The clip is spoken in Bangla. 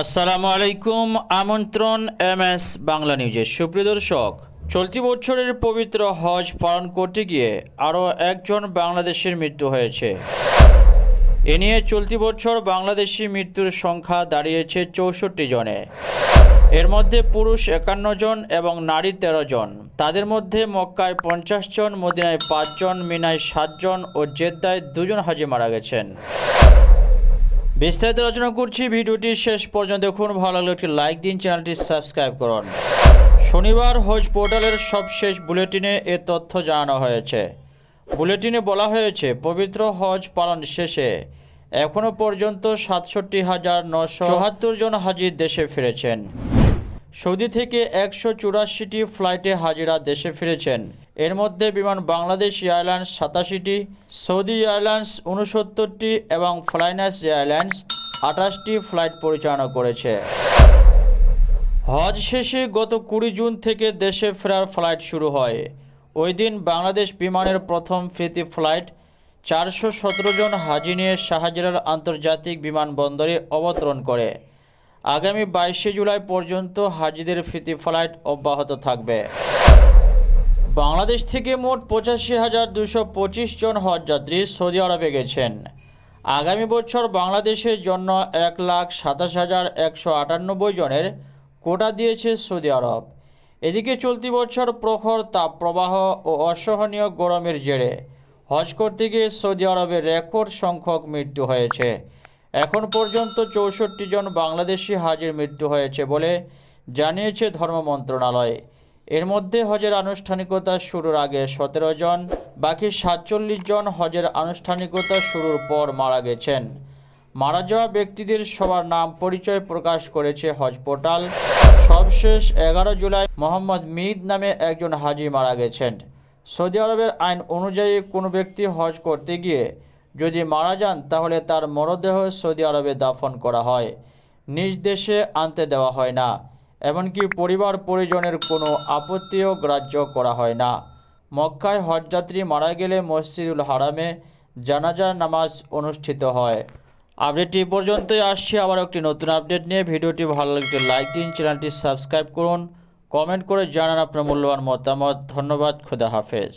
আসসালামু আলাইকুম, আমন্ত্রণ এম এস বাংলা নিউজে সুপ্রিয় দর্শক। চলতি বছরের পবিত্র হজ পালন করতে গিয়ে আরও একজন বাংলাদেশের মৃত্যু হয়েছে। এ নিয়ে চলতি বছর বাংলাদেশি মৃত্যুর সংখ্যা দাঁড়িয়েছে চৌষট্টি জনে। এর মধ্যে পুরুষ একান্ন জন এবং নারী তেরো জন। তাদের মধ্যে মক্কায় পঞ্চাশ জন, মদিনায় পাঁচজন মিনায় সাতজন ও জেদ্দায় দুজন হাজি মারা গেছেন। বিস্তারিত আলোচনা করছি, ভিডিওটি শেষ পর্যন্ত দেখুন, ভালো লাগলে একটি লাইক দিন, চ্যানেলটি সাবস্ক্রাইব করুন। শনিবার হোজ পোর্টালের সবশেষ বুলেটিনে এ তথ্য জানানো হয়েছে। বুলেটিনে বলা হয়েছে, পবিত্র হজ পালন শেষে এখনও পর্যন্ত সাতষট্টি হাজার নশো জন হাজির দেশে ফিরেছেন। সৌদি থেকে একশো চুরাশিটি ফ্লাইটে হাজিরা দেশে ফিরেছেন। এর মধ্যে বিমান বাংলাদেশ এয়ারলাইন্স সাতাশিটি, সৌদি এয়ারলাইন্স উনসত্তরটি এবং ফ্লাইনাস এয়ারলাইন্স আঠাশটি ফ্লাইট পরিচালনা করেছে। হজ শেষে গত কুড়ি জুন থেকে দেশে ফেরার ফ্লাইট শুরু হয়। ওই দিন বাংলাদেশ বিমানের প্রথম প্রীতি ফ্লাইট চারশো সতেরো জন হাজি নিয়ে শাহজালাল আন্তর্জাতিক বিমানবন্দরে অবতরণ করে। আগামী বাইশে জুলাই পর্যন্ত হাজিদের ফিতি ফ্লাইট অব্যাহত থাকবে। বাংলাদেশ থেকে মোট পঁচাশি হাজার দুশো পঁচিশ জন হজযাত্রী সৌদি আরবে গেছেন। আগামী বছর বাংলাদেশের জন্য এক লাখ সাতাশ হাজার একশো আটানব্বই জনের কোটা দিয়েছে সৌদি আরব। এদিকে চলতি বছর প্রখর তাপপ্রবাহ ও অসহনীয় গরমের জেরে হজ করতে গিয়ে সৌদি আরবে রেকর্ড সংখ্যক মৃত্যু হয়েছে। এখন পর্যন্ত চৌষট্টি জন বাংলাদেশি হাজির মৃত্যু হয়েছে বলে জানিয়েছে ধর্ম মন্ত্রণালয়। এর মধ্যে হজের আনুষ্ঠানিকতা শুরুর আগে সতেরো জন, বাকি সাতচল্লিশ জন হজের আনুষ্ঠানিকতা শুরুর পর মারা গেছেন। মারা যাওয়া ব্যক্তিদের সবার নাম পরিচয় প্রকাশ করেছে হজ পোর্টাল। সবশেষ এগারো জুলাই মোহাম্মদ মিদ নামে একজন হাজি মারা গেছেন। সৌদি আরবের আইন অনুযায়ী কোনো ব্যক্তি হজ করতে গিয়ে যদি মারা যান, তাহলে তার মরদেহ সৌদি আরবে দাফন করা হয়। নিজ দেশে আনতে দেওয়া হয় না। এমনকি পরিবার পরিজনের কোনো আপত্তিও গ্রাহ্য করা হয় না। মক্কায় হজযাত্রী মারা গেলে মসজিদুল হারামে জানাজা নামাজ অনুষ্ঠিত হয়। আপডেটটি পর্যন্তই। আসছি আবার একটি নতুন আপডেট নিয়ে। ভিডিওটি ভালো লাগলে লাইক দিন, চ্যানেলটি সাবস্ক্রাইব করুন। কমেন্ট করে জানান আপনার মূল্যবান মতামত। ধন্যবাদ, খুদা হাফেজ।